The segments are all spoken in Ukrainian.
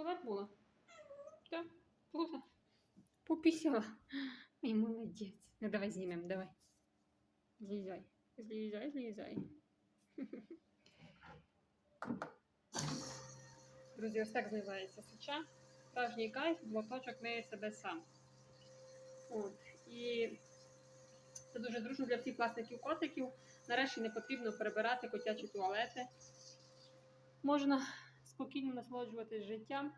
туалет була? Так, плохо. Ой, молодець. Ну давай знімемо, давай. Злізай. Злізай, злізай. Друзі, ось так зливається сеча. Справжній кайф, блоточок миє себе сам. От. І це дуже зручно для всіх власників котиків. Нарешті не потрібно перебирати котячі туалети. Можна спокійно насолоджуватись життям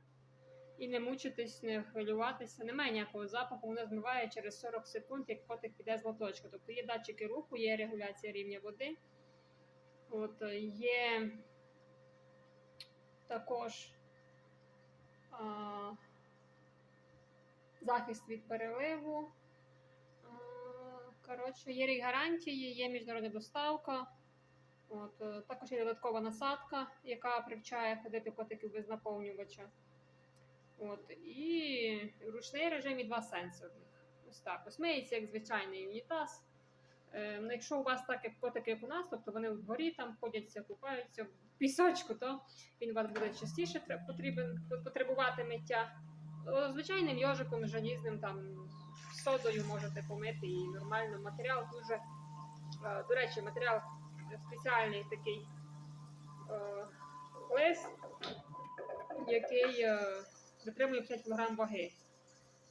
і не мучитись, не хвилюватися. Немає ніякого запаху, воно змиває через 40 секунд, як котик піде з лоточка. Тобто є датчики руху, є регуляція рівня води. От, е, є також а, захист від переливу. А, Коротше, є гарантії, є міжнародна доставка. От, е, також є додаткова насадка, яка привчає ходити котиків без наповнювача. От, і ручний режим і два сенсорних. Ось так. Ось миється як звичайний унітаз. Е, якщо у вас так, як котики, як у нас, тобто вони в дворі там ходяться, купаються в пісочку, то він у вас буде частіше потрібен, потребувати миття. Звичайним йожиком желізним, там, содою можете помити і нормально. Матеріал дуже. е, До речі, матеріал спеціальний такий е, лист, який е, витримує 5 кг ваги.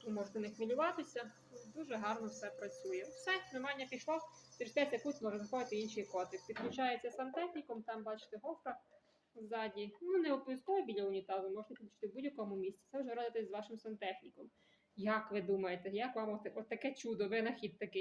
Ви можете не хвилюватися. Дуже гарно все працює. Все, тримання пішло. Через 5 секунд може заходити інший котик. Підключається сантехніком, там бачите гофра ззаді. Ну, не обов'язково біля унітазу, можете підключити в будь-якому місці. Це вже радитись з вашим сантехніком. Як ви думаєте, як вам от таке чудо, винахід такий?